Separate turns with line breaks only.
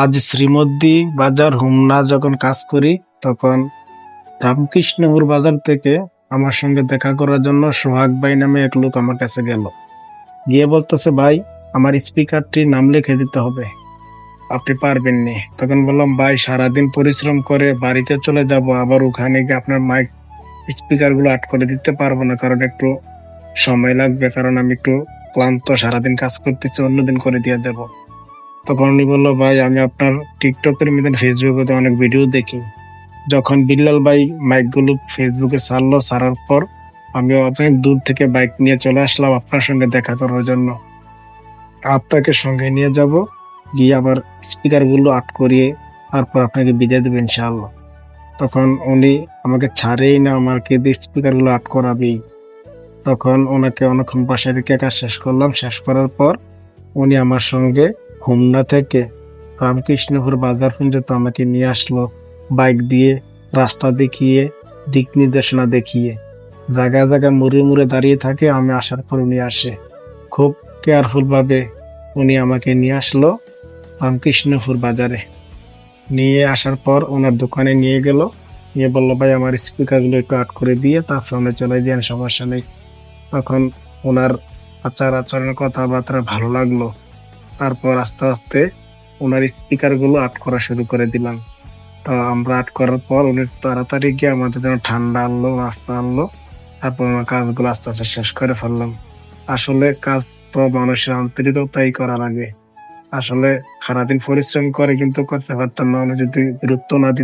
আজ শ্রীমদ্দি বাজার হুমনা যখন কাজ করি, তখন রামকৃষ্ণপুর বাজার থেকে আমার সঙ্গে দেখা করার জন্য সোহাগ ভাই নামে এক লোক আমার কাছে গেল। গিয়ে বলতেছে, ভাই, আমার স্পিকারটি নাম লিখে দিতে হবে। আপনি পারবেন নি তখন বললাম, ভাই, সারাদিন পরিশ্রম করে বাড়িতে চলে যাব, আবার ওখানে গিয়ে আপনার মাইক স্পিকারগুলো আট করে দিতে পারব না, কারণ একটু সময় লাগবে, কারণ আমি একটু ক্লান্ত, সারাদিন কাজ করতেছি, অন্যদিন করে দিয়ে দেব। তখন উনি বলল, ভাই, আমি আপনার টিকটকের মধ্যে ফেসবুকে অনেক ভিডিও দেখি। যখন বিল্লাল ভাই মাইকগুলো ফেসবুকে ছাড়লো, ছাড়ার পর আমি অনেক দূর থেকে বাইক নিয়ে চলে আসলাম আপনার সঙ্গে দেখা করার জন্য। আপনাকে সঙ্গে নিয়ে যাব, গিয়ে আবার স্পিকারগুলো আট করিয়ে তারপর আপনাকে বিদায় দেবো ইনশাআল্লাহ। তখন উনি আমাকে ছাড়েই না, আমাকে স্পিকারগুলো আট করাবেই। তখন ওনাকে অনেকক্ষণ পাশে রেখে কাজ শেষ করলাম। শেষ করার পর উনি আমার সঙ্গে হোমনা থেকে রামকৃষ্ণপুর বাজার পর্যন্ত আমাকে নিয়ে আসলো। বাইক দিয়ে রাস্তা দেখিয়ে, দিক নির্দেশনা দেখিয়ে। জায়গায় জায়গায় মুড়ে মুড়ে দাঁড়িয়ে থাকে, আমি আসার পর উনি আসে। খুব কেয়ারফুলভাবে উনি আমাকে নিয়ে আসলো রামকৃষ্ণপুর বাজারে। নিয়ে আসার পর ওনার দোকানে নিয়ে গেল। নিয়ে বলল, ভাই, আমার স্পিকারগুলো একটু আট করে দিয়ে তার সামনে চলে দিয়ে সমস্যা নেই। তখন ওনার আচার আচরণের কথাবার্তা ভালো লাগল। তারপর আস্তে আস্তে ওনার স্পিকারগুলো আট করা শুরু করে দিলাম। তো আমরা আট করার পর উনি তাড়াতাড়ি গিয়ে আমাদের জন্য ঠান্ডা আনলো, নাস্তা আনলো, তারপর আমার কাজগুলো আস্তে আস্তে শেষ করে ফেললাম। আসলে কাজ তো মানুষের আন্তরিকতাই করা লাগে আসলে সারাদিন পরিশ্রম করে কিন্তু করতে পারতাম না, উনি যদি গুরুত্ব না দিত